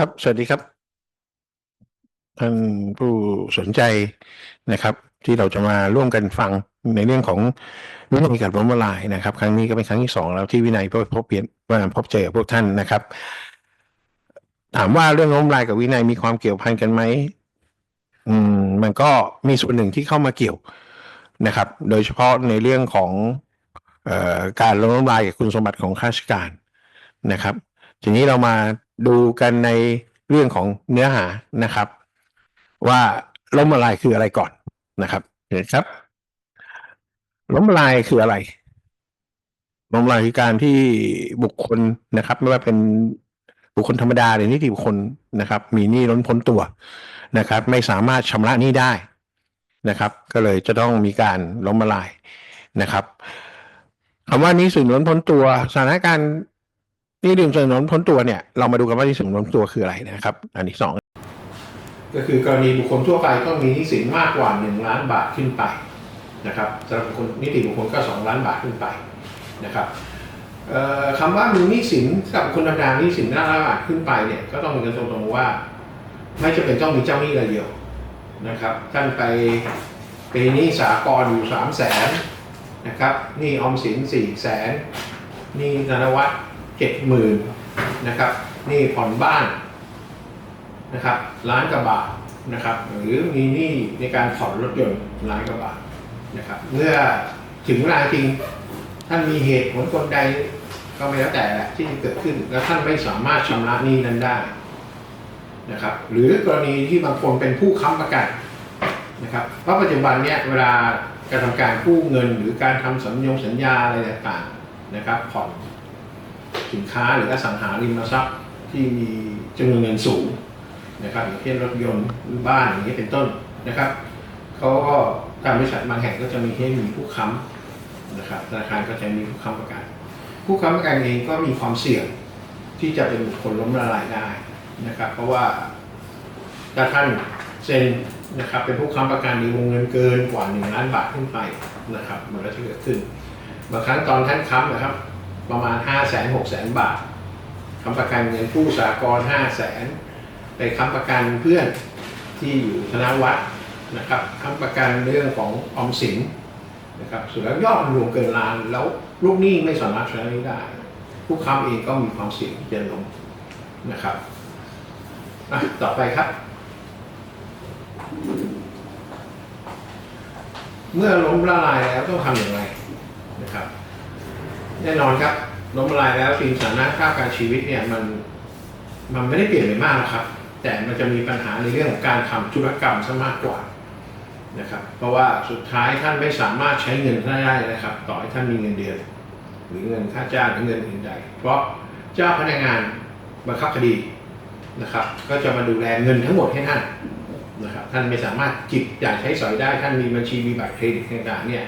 ครับ สวัสดีครับ ท่านผู้สนใจนะครับ ที่เราจะมาร่วมกันฟังในเรื่องของวินัยกับล้มละลายนะครับ ครั้งนี้ก็เป็นครั้งที่สองแล้วที่วินัยพบพบเปลี่ยนว่าพบเจอพวกท่านนะครับ ถามว่าเรื่องล้มละลายกับวินัยมีความเกี่ยวพันกันไหมอืม มันก็มีส่วนหนึ่งที่เข้ามาเกี่ยวนะครับ โดยเฉพาะในเรื่องของออการล้มละลายกับคุณสมบัติของข้าราชการนะครับ ทีนี้เรามา ดูกันในเรื่องของเนื้อหานะครับ ว่าล้มละลายคืออะไรก่อนนะครับเห็นครับ ล้มละลายคืออะไร ล้มละลายคือการที่บุคคลนะครับ ไม่ว่าเป็นบุคคลธรรมดาหรือนิติบุคคลนะครับ มีหนี้ล้นพ้นตัวนะครับ ไม่สามารถชำระหนี้ได้นะครับ ก็เลยจะต้องมีการล้มละลายนะครับคำว่านี้สินล้นพ้นตัวสถานการณ์ นี้ดื่มสินล้นพ้นตัวเนี่ยเรามาดูกันว่าหนี้สินล้นพ้นตัวคืออะไรนะครับ อันที่สองก็คือกรณีบุคคลทั่วไปต้องมีหนี้สินมากกว่าหนึ่งล้านบาทขึ้นไปนะครับสำหรับคคลนิติบุคคลก็สองล้านบาทขึ้นไปนะครับคำว่ามีหนี้สินกับคนธรรมดาหนี้สินหน้าล้านบาทขึ้นไปเนี่ยก็ต้องมีกันตรงๆว่า ไม่จำเป็นต้องมีเจ้าหนี้รายเดียวนะครับท่านไปเป็นหนี้สากลอยู่สามแสนนะครับหนี้ออมสินสี่แสนหนี้ธนวัฒน์ เจ็ดหมื่นนะครับ นี้ผ่อนบ้านนะครับล้านกว่าบาทนะครับ หรือมีหนี้ในการผ่อนรถยนต์ล้านกว่าบาทนะครับ เมื่อถึงเวลาจริงท่านมีเหตุผลกลใดก็ไม่แล้วแต่แหละที่เกิดขึ้น แล้วท่านไม่สามารถชำระหนี้นั้นได้นะครับ หรือกรณีที่บางคนเป็นผู้ค้ำประกันนะครับ เพราะปัจจุบันเนี่ยเวลาการทำการกู้เงินหรือการทำสัญญงสัญญาอะไรต่างๆนะครับผ่อน สินค้าหรืออสังหาริมทรัพย์ที่มีจำนวนเงินสูงนะครับอย่างเช่นรถยนต์หรือบ้านอย่างนี้เป็นต้นนะครับเขาก็การบริษัทบางแห่งก็จะมีให้มีผู้ค้ำนะครับธนาคารก็จะมีผู้ค้ำประกัน ผู้ค้ำประกันเองก็มีความเสี่ยงที่จะเป็นบุคคลล้มละลายได้นะครับ เพราะว่าถ้าท่านเซ็นนะครับเป็นผู้ค้ำประกันมีวงเงินเกินกว่า1ล้านบาทขึ้นไปนะครับ มันก็จะเกิดขึ้นบางครั้งตอนท่านค้ำนะครับ ประมาณ 5 0 0 0 0 0 6 0 0 0 0 บาทค้ำประกันเงินผู้สากล5 0 0 0 0 0ไปค้ำประกันเพื่อนที่อยู่ธนวัฒน์นะครับค้ำประกันเรื่องของออมสินนะครับสุดแล้วยอดรวมเกินล้านแล้วลูกหนี้ไม่สามารถชำระหนี้ได้ ผู้ค้ำเองก็มีความเสี่ยงที่จะลงนะครับต่อไปครับ เมื่อล้มละลายแล้วต้องทำอย่างไรนะครับ แน่นอนครับล้มละลายแล้วสิ่งสถานะค่าการชีวิตเนี่ยมันมันไม่ได้เปลี่ยนไปมากหรอกครับ แต่มันจะมีปัญหาในเรื่องของการทำธุรกรรมซะมากกว่านะครับเพราะว่าสุดท้ายท่านไม่สามารถใช้เงินท่านได้นะครับ ต่อให้ท่านมีเงินเดือน หรือเงินค่าจ้างหรือเงินอื่นใด เพราะเจ้าพนักงานบังคับคดีนะครับ ก็จะมาดูแลเงินทั้งหมดให้ท่านนะครับท่านไม่สามารถจิบจ่ายใช้สอยได้ท่านมีบัญชีมีบัตรเครดิตต่างๆเนี่ย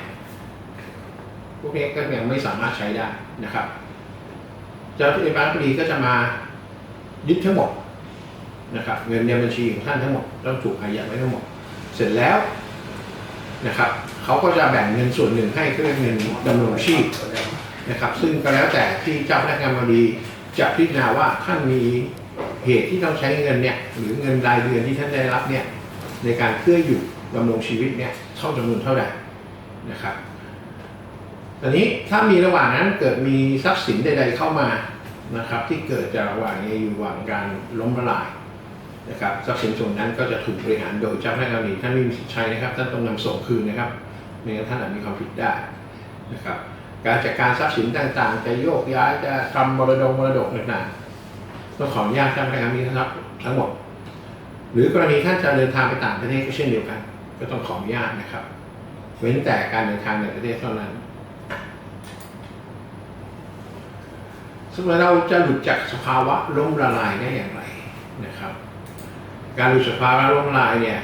พวกนี้ก็ยังไม่สามารถใช้ได้นะครับ เจ้าที่บังคับคดีก็จะมายึดทั้งหมดนะครับ เงินในบัญชีของท่านทั้งหมดต้องถูกอายัดไว้ทั้งหมด เสร็จแล้วนะครับเขาก็จะแบ่งเงินส่วนหนึ่งให้เพื่อเงินดำรงชีพนะครับ ซึ่งก็แล้วแต่ที่เจ้าพนักงานบดีจะพิจารณาว่าท่านมีเหตุที่ต้องใช้เงินเนี่ยหรือเงินรายเดือนที่ท่านได้รับเนี่ยในการเพื่ออยู่ดำรงชีวิตเนี่ยเท่าจำนวนเท่าใดนะครับ อนนี้ถ้ามีระหว่างนั้นเกิดมีทรัพย์สินใด ๆ เข้ามานะครับ ที่เกิดจากระหว่างนี้อยู่ระหว่างการล้มละลายนะครับทรัพย์สินส่วนนั้นก็จะถูกบริหารโดยเจ้าพนักงานนี้ท่านไม่มีสิทธิ์ใช้นะครับท่านต้องนำส่งคืนนะครับไม่งั้นท่านอาจมีความผิดได้นะครับ การจัดการทรัพย์สินต่างๆ จะโยกย้ายจะทำมรดกมรดกต่างๆต้องขออนุญาตเจ้าพนักงานนี้นะครับทั้งหมด หรือกรณีท่านจะเดินทางไปต่างประเทศก็เช่นเดียวกัน ก็ต้องขออนุญาตนะครับ เว้นแต่การเดินทางในประเทศเท่านั้น สมมติเราจะหลุดจากสภาวะล้มละลายได้อย่างไรนะครับ การหลุดสภาวะล้มละลายเนี่ย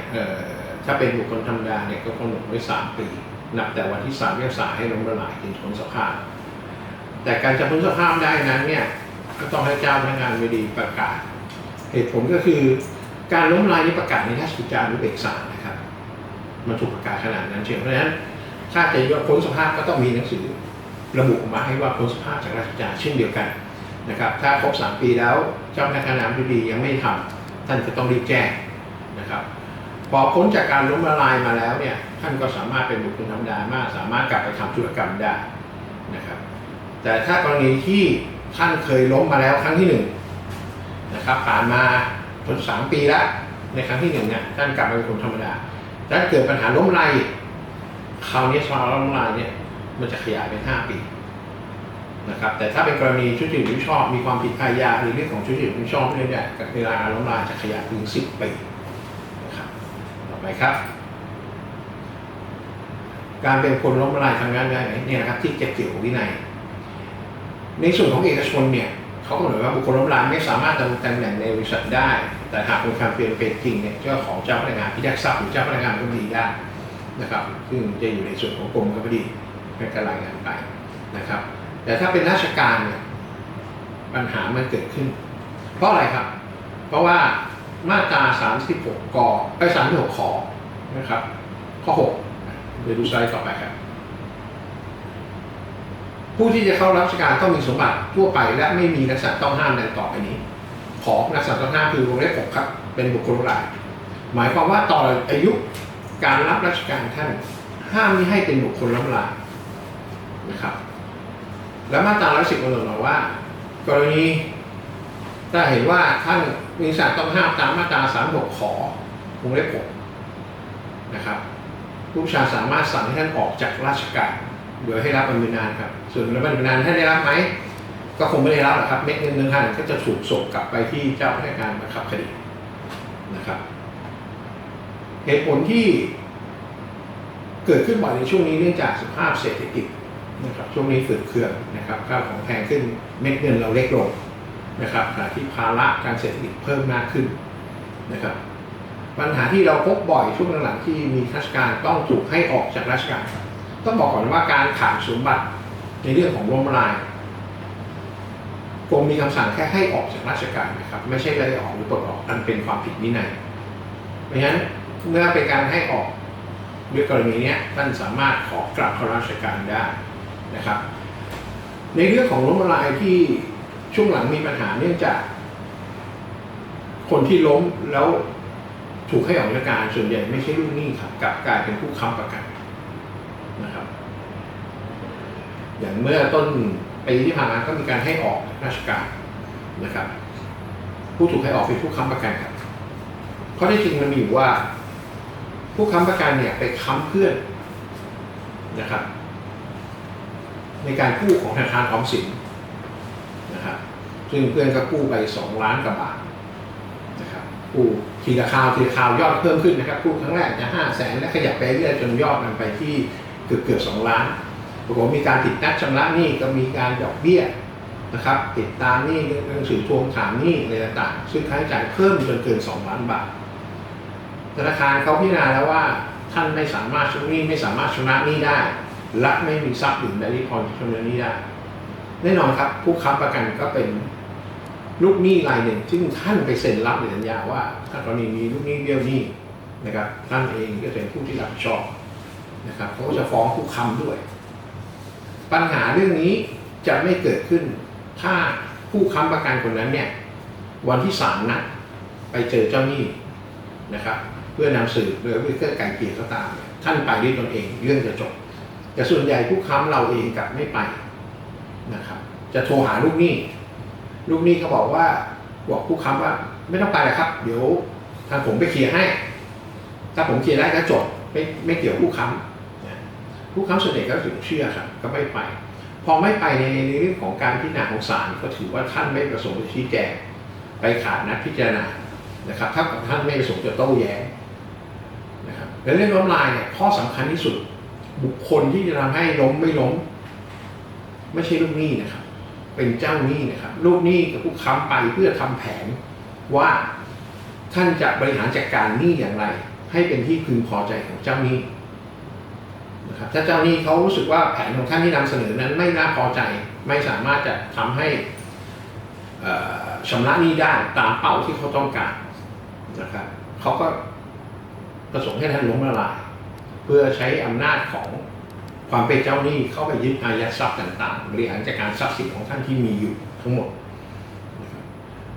ถ้าเป็นบุคคลธรรมดาเนี่ยก็กำหนดไว้สามปี นับแต่วันที่สามเมษาให้ล้มละลายถึงพ้นสภาพ แต่การจะพ้นสภาพได้นั้นเนี่ยก็ต้องให้เจ้าพนักงานบดีประกาศ เหตุผลก็คือการล้มละลายนี้ประกาศในราชกิจจานุเบกษานะครับ มันถูกประกาศขนาดนั้นเชียวเพราะฉะนั้นถ้าจะยกพ้นสภาพก็ต้องมีหนังสือ ระบุมาให้ว่าพ้นสภาพจากราชกิจจาเช่นเดียวกันนะครับถ้าครบสามปีแล้วเจ้าพนักงานน้ำดียังไม่ทำท่านจะต้องรีบแจ้งนะครับพอพ้นจากการล้มละลายมาแล้วเนี่ยท่านก็สามารถเป็นบุคคลธรรมดามาก สามารถกลับไปทำธุรกรรมได้นะครับแต่ถ้ากรณีที่ท่านเคยล้มมาแล้วครั้งที่หนึ่งนะครับผ่านมาจนสามปีแล้วในครั้งที่หนึ่งเนี่ยท่านกลับมาเป็นคนธรรมดาถ้าเกิดปัญหาล้มละลายคราวนี้สภาวล้มละลายเนี่ย มันจะขยายเป็นห้าปีนะครับแต่ถ้าเป็นกรณีชุดจิตมิชอบมีความผิดอาญาหรือเรื่องของชุดจิตมิชอบเนี่ยเนี่ยเวลาการล้มละลายจะขยายถึงสิบปีนะครับต่อไปครับ การเป็นคนล้มละลายทำงานได้ไหมเนี่ยนะครับที่เก็บเกี่ยววินัย ในส่วนของเอกชนเนี่ยเขากำหนดว่าบุคคลล้มละลายไม่สามารถดำรงตำแหน่งในบริษัทได้ แต่หากเป็นการเปลี่ยนเป็นจริงเนี่ยเจ้าของเจ้าพนักงานพิทักษ์ทรัพย์หรือเจ้าพนักงานก็ดีได้นะครับ ซึ่งจะอยู่ในส่วนของกรมคดี เป็นการรายงานไปนะครับ แต่ถ้าเป็นราชการเนี่ยปัญหามันเกิดขึ้น เพราะอะไรครับ เพราะว่ามาตรา 36 กไป36ขอนะครับ ข้อ 6 เดี๋ยวดูสไลด์ต่อไปครับ ผู้ที่จะเข้ารับราชการต้องมีสมบัติทั่วไป และไม่มีลักษณะต้องห้ามใดต่อไปนี้ ของลักษณะต้องห้ามคือวงเล็บ6ครับ เป็นบุคคลราย หมายความว่าต่ออายุการรับราชการท่านห้ามไม่ให้เป็นบุคคลล้มละลาย นะครับ แล้วมาตรา110กำหนดมาว่า กรณีถ้าเห็นว่าท่านมีสารต้องห้ามตามมาตรา36ขอวงเล็บ6นะครับผู้ชาสามารถสั่งให้ท่านออกจากราชการโดยให้รับบำเหน็จนานครับส่วนรับบำเหน็จนานท่านได้รับไหมก็คงไม่ได้รับหรอกครับเม็ดเงินเดือนท่านก็จะถูกส่งกลับไปที่เจ้าพนักงานบังคับคดีนะครับเหตุผลที่เกิดขึ้นบ่อยในช่วงนี้เนื่องจากสภาพเศรษฐกิจ นะครับช่วงนี้ฝืดเคืองนะครับข้าวของแพงขึ้นเม็ดเงินเราเล็กลงนะครับขณะที่ภาระการเศรษฐกิจเพิ่มมากขึ้นนะครับ ปัญหาที่เราพบบ่อยช่วงหลังๆที่มีข้าราชการต้องถูกให้ออกจากราชการ ต้องบอกก่อนว่าการขาดสมบัติในเรื่องของล้มละลายกรมมีคำสั่งแค่ให้ออกจากราชการนะครับ ไม่ใช่ไล่ออกหรือปลดออกอันเป็นความผิดวินัยเพราะฉะนั้นเมื่อเป็นการให้ออกด้วยกรณีนี้ท่านสามารถขอกลับเข้าราชการได้ นะครับ ในเรื่องของล้มละลายที่ช่วงหลังมีปัญหาเนื่องจาก คนที่ล้มแล้วถูกให้ออกจากการส่วนใหญ่ไม่ใช่ลูกหนี้ครับกลับกลายเป็นผู้ค้ำประกันนะครับ อย่างเมื่อต้นปีที่ผ่านมาก็มีการให้ออกราชการนะครับ ผู้ถูกให้ออกเป็นผู้ค้ำประกันครับข้อที่จริงมันมีอยู่ว่า ผู้ค้ำประกันเนี่ยไปค้ำเพื่อนนะครับ ในการกู้ของธนาคารออมสินนะครับซึ่งเพื่อนก็กู้ไปสองล้านกว่าบาทนะครับกู้ทีละคราวทีละคราวยอดเพิ่มขึ้นนะครับกู้ครั้งแรกจะห้าแสนและขยับไปเรื่อยจนยอดมันไปที่เกือบเกือบสองล้านปรากฏมีการติดนัดชำระหนี้ก็มีการดอกเบี้ยนะครับ ติดตามหนี้หนังสือทวงถามหนี้อะไรต่างๆซึ่งค่าใช้จ่ายเพิ่มจนเกินสองล้านบาทธนาคารเขาพิจารณาแล้วว่าท่านไม่สามารถชำระหนี้ไม่สามารถชำระหนี้ได้ และไม่มีทรัพย์อื่นใดที่พอจะชำระหนี้ได้แน่นอนครับ ผู้ค้ำประกันก็เป็นลูกหนี้รายหนึ่งซึ่งท่านไปเซ็นรับในสัญญาว่า ถ้ากรณีมีลูกหนี้เบี้ยวหนี้นะครับ ท่านเองก็เป็นผู้ที่รับผิดชอบนะครับเขาก็จะฟ้องผู้ค้ำด้วย ปัญหาเรื่องนี้จะไม่เกิดขึ้น ถ้าผู้ค้ำประกันคนนั้นเนี่ย วันที่ศาลนัดไปเจอเจ้าหนี้นะครับ เพื่อนำสืบหรือเพื่อไก่เกลี่ยก็ตาม ท่านไปด้วยตนเองเรื่องจะจบ แต่ส่วนใหญ่ผู้ค้ำเราเองกลับไม่ไปนะครับ จะโทรหาลูกหนี้ ลูกหนี้เขาบอกว่าบอกผู้ค้ำว่าไม่ต้องไปเลยครับ เดี๋ยวทางผมไปเคลียร์ให้ ถ้าผมเคลียร์ได้ก็จบไม่ไม่เกี่ยวผู้ค้ำผู้ค้ำส่วนใหญ่ก็ถึงเชื่อครับ ก็ไม่ไป พอไม่ไปในเรื่องของการพิจารณาของศาลก็ถือว่าท่านไม่ประสงค์จะชี้แจงไปขาดนัดพิจารณานะครับถ้าท่านไม่ประสงค์จะโต้แย้งนะครับในเรื่องล้มลายเนี่ยข้อสำคัญที่สุด บุคคลที่จะทำให้ล้มไม่ล้ม ไม่ใช่ลูกหนี้นะครับ เป็นเจ้าหนี้นะครับ ลูกหนี้กับผู้ค้ำไปเพื่อทำแผนว่าท่านจะบริหารจัดการหนี้อย่างไร ให้เป็นที่พึงพอใจของเจ้าหนี้นะครับถ้าเจ้าหนี้เขารู้สึกว่าแผนของท่านที่นำเสนอนั้นไม่น่าพอใจไม่สามารถจะทำให้เอ่อชำระหนี้ได้ตามเป้าที่เขาต้องการนะครับเขาก็ประสงค์ให้ท่านล้มละลาย พื่อใช้อำนาจของความเป็นเจ้าหนี้เข้าไปยึดอายัดทรัพย์ต่างๆ บริหารจัดการทรัพย์สินของท่านที่มีอยู่ทั้งหมด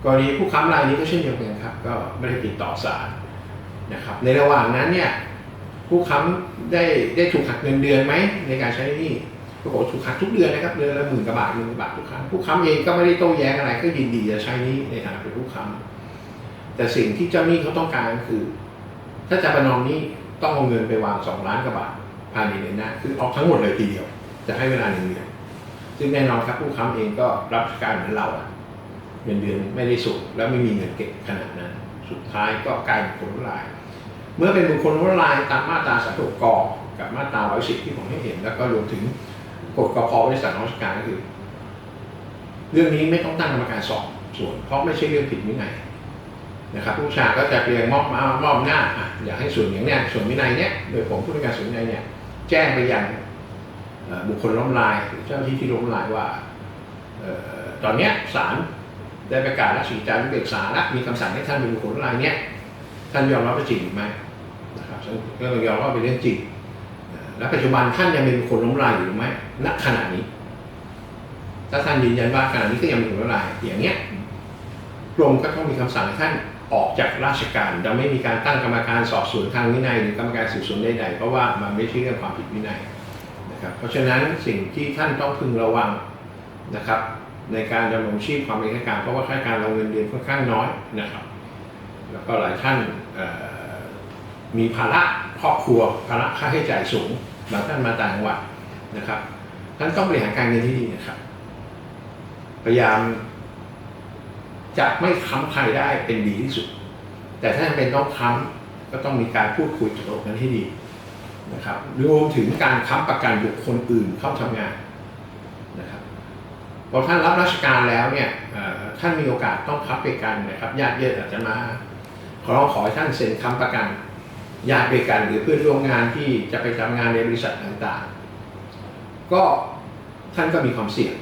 กรณีผู้ค้ำรายนี้ก็เช่นเดียวกันครับ ก็ไม่ได้ติดต่อศาลนะครับ ในระหว่างนั้นเนี่ยผู้ค้ำได้ได้ถูกหักเงินเดือนไหมในการใช้หนี้ปรากฏถูกหักทุกเดือนนะครับเดือนละหมื่นกว่าบาทหมื่นกว่าบาททุกครั้งผู้ค้ำเองก็ไม่ได้โต้แย้งอะไรก็ยินดีจะใช้นี้ในฐานะเป็นผู้ค้ำแต่สิ่งที่เจ้าหนี้เขาต้องการก็คือ ถ้าจะประนอมหนี้ ต้องเอาเงินไปวางสองล้านกว่าบาทภายในเดือนหน้าคือออกทั้งหมดเลยทีเดียว จะให้เวลาหนึ่งเดือนซึ่งแน่นอนครับผู้ค้ำเองก็รับราชการเหมือนเราอะเงินเดือนไม่ได้สูงแล้วไม่มีเงินเก็บขนาดนั้น สุดท้ายก็กลายเป็นคนล้มลาย เมื่อเป็นบุคคลล้มละลายตามมาตราสามกกกับมาตราร้อยสิบที่ผมให้เห็น แล้วก็รวมถึงกฎกพบริษัทราชการก็คือ เรื่องนี้ไม่ต้องตั้งกรรมการสอบสวน เพราะไม่ใช่เรื่องผิดวินัย นะครับผู้ชาก็จะเพียงมอบมามอบหน้าอะอยากให้ส่วนอย่างเนี้ยส่วนวินัยเนี้ยโดยผมผู้ในวยการส่วนวินัยเนี่ยแจ้งไปยังบุคคลล้มลายหรือเจ้าที่ที่ล้มลายว่าออตอนเนี้ยศาลได้ประกาศราชกิจจานุเบกษาและมีคำสั่งให้ท่านเป็นบุคคลล้มลายเนี้ยท่านยอมรับว่าจริงหรือไม่นะครับซึ่งก็ยอมรับว่าเป็นเรื่องจริงและปัจจุบันท่านยังเป็นบุคนล้มลายอยู่หรือไม่ณขณะนี้ถ้าท่านยืนยันว่าขณะนี้ก็ยังเป็นคนล้มละลายอย่างเนี้ยกรมก็ต้องมีคำสั่งให้ท่าน ออกจากราชการจะไม่มีการตั้งกรรมการสอบสวนทางวินัยหรือกรรมการสืบสวนใดๆเพราะว่ามันไม่ใช่เรื่องความผิดวินัยนะครับเพราะฉะนั้นสิ่งที่ท่านต้องพึงระวังนะครับในการดำรงชีพความเป็นข้าราชการเพราะว่าข้าราชการเราเงินเดือนค่อนข้างน้อยนะครับแล้วก็หลายท่านมีภาระครอบครัวภาระค่าใช้จ่ายสูงบางท่านมาต่างจังหวัดนะครับท่านต้องบริหารการเงินที่ดีนะครับ พยายาม จะไม่ค้ำใครได้เป็นดีที่สุด แต่ถ้าจำเป็นต้องค้ำก็ต้องมีการพูดคุยตกลงกันให้ดีนะครับรวมถึงการค้ำประกันบุคคลอื่นเข้าทำงานนะครับพอท่านรับราชการแล้วเนี่ยท่านมีโอกาสต้องค้ำประกันนะครับญาติเยอะอาจจะมาขอร้องขอให้ท่านเซ็นค้ำประกันญาติด้วยกันหรือเพื่อนร่วมงานที่จะไปทำงานในบริษัทต่างๆ ก็ท่านก็มีความเสี่ยง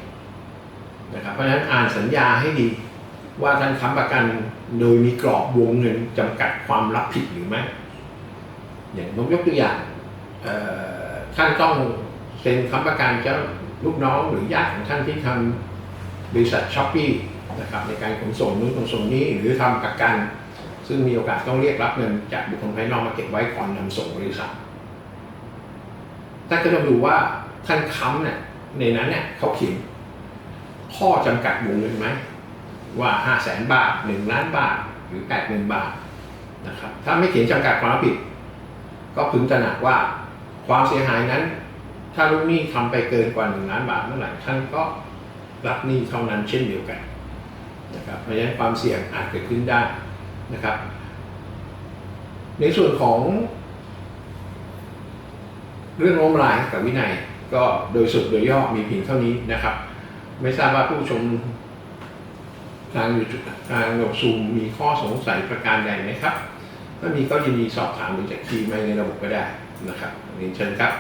นะครับเพราะฉะนั้นอ่านสัญญาให้ดี ว่าท่านค้ำประกันโดยมีกรอบวงเงินจำกัดความรับผิดหรือไม่ อย่างผมยกตัวอย่างท่านต้องเซ็นค้ำประกันเจ้าลูกน้องหรือญาติของท่านที่ทำบริษัทช้อปปี้นะครับในการขนส่งนู้นขนส่งนี้หรือทำประกัน ซึ่งมีโอกาสต้องเรียกรับเงินจากบุคคลภายนอกมาเก็บไว้ก่อนนำส่งบริษัทท่านก็ต้องดูว่าท่านค้ำเนี่ยในนั้นเนี่ยเขาเขียนข้อจำกัดวงเงินไหม ว่าห้าแสนบาทหนึ่งล้านบาทหรือแปดหมื่นบาทนะครับถ้าไม่เขียนจำกัดความรับผิด ก็พึงตระหนักว่าความเสียหายนั้น ถ้าลูกหนี้ทำไปเกินกว่าหนึ่งล้านบาทเมื่อไหร่ท่านก็รับหนี้เท่านั้นเช่นเดียวกันนะครับเพราะฉะนั้นความเสี่ยงอาจเกิดขึ้นได้นะครับ ในส่วนของ เรื่องล้มลายกับวินัยก็โดยสุดโดยย่อมีเพียงเท่านี้นะครับ ไม่ทราบว่าผู้ชม ทางยูทูบทางระบบซูมมีข้อสงสัยประการใดไหมครับ ถ้ามีก็ยินดีสอบถามหรือจากทีมในระบบก็ได้นะครับเรียนเชิญครับ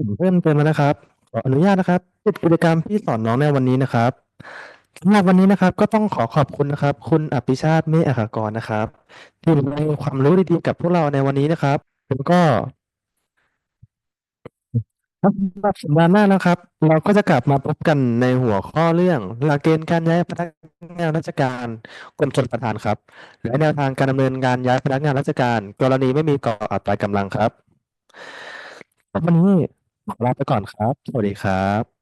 ผมเพิ่มเติมแล้วนะครับขออนุญาตนะครับปิดกิจกรรมที่สอนน้องในวันนี้นะครับสำหรับวันนี้นะครับก็ต้องขอขอบคุณนะครับ คุณอภิชาติเมฆอัครกรนะครับ ที่มาให้ความรู้ดีๆกับพวกเราในวันนี้นะครับแล้วก็ ครับสำหรับสัปดาห์หน้านะครับ เราก็จะกลับมาพบกันในหัวข้อเรื่อง หลักเกณฑ์การย้ายพนักงานราชการกรมชลประทานครับ และแนวทางการดำเนินการย้ายพนักงานราชการ กรณีไม่มีก่ออัตรากำลังครับวันนี้ขอลาไปก่อนครับ สวัสดีครับ